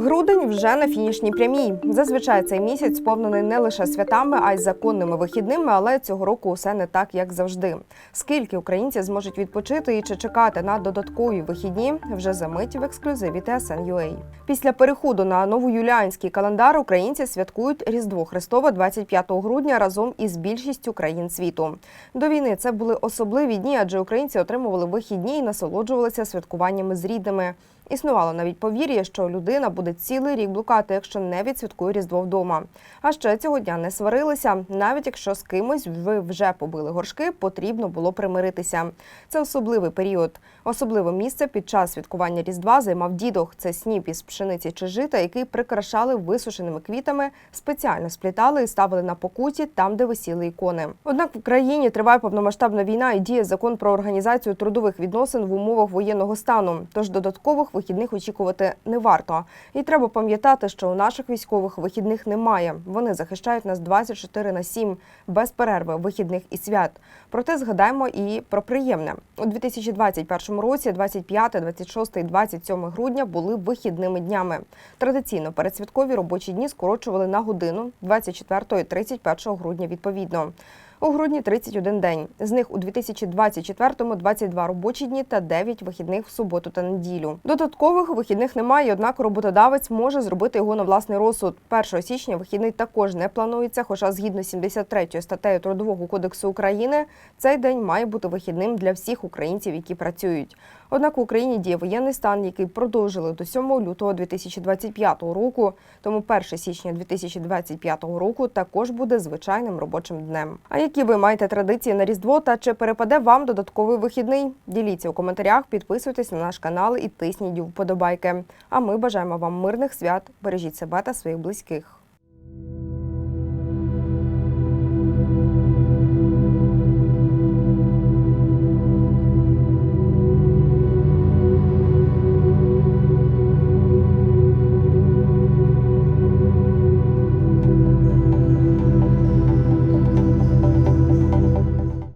Грудень вже на фінішній прямій. Зазвичай цей місяць сповнений не лише святами, а й законними вихідними, але цього року усе не так, як завжди. Скільки українці зможуть відпочити і чи чекати на додаткові вихідні вже за мить в ексклюзиві TSN.ua. Після переходу на новоюліанський календар українці святкують Різдво Христове 25 грудня разом із більшістю країн світу. До війни це були особливі дні, адже українці отримували вихідні і насолоджувалися святкуваннями з рідними. Існувало навіть повір'я, що людина буде цілий рік блукати, якщо не відсвяткує Різдво вдома. А ще цього дня не сварилися. Навіть якщо з кимось ви вже побили горшки, потрібно було примиритися. Це особливий період. Особливе місце під час святкування Різдва займав дідох. Це сніп із пшениці чи жита, який прикрашали висушеними квітами, спеціально сплітали і ставили на покуті там, де висіли ікони. Однак в країні триває повномасштабна війна і діє закон про організацію трудових відносин в умовах воєнного стану. Тож додаткових вихідних очікувати не варто. І треба пам'ятати, що у наших військових вихідних немає. Вони захищають нас 24 на 7, без перерви, вихідних і свят. Проте згадаємо і про приємне. У 2021 році 25, 26 і 27 грудня були вихідними днями. Традиційно передсвяткові робочі дні скорочували на годину 24 і 31 грудня відповідно. У грудні 31 день. З них у 2024-му 22 робочі дні та 9 вихідних в суботу та неділю. Додаткових вихідних немає, однак роботодавець може зробити його на власний розсуд. 1 січня вихідний також не планується, хоча згідно 73 статтею Трудового кодексу України цей день має бути вихідним для всіх українців, які працюють. Однак в Україні діє воєнний стан, який продовжили до 7 лютого 2025 року. Тому 1 січня 2025 року також буде звичайним робочим днем. А які ви маєте традиції на Різдво та чи перепаде вам додатковий вихідний? Діліться у коментарях, підписуйтесь на наш канал і тисніть вподобайки. А ми бажаємо вам мирних свят. Бережіть себе та своїх близьких.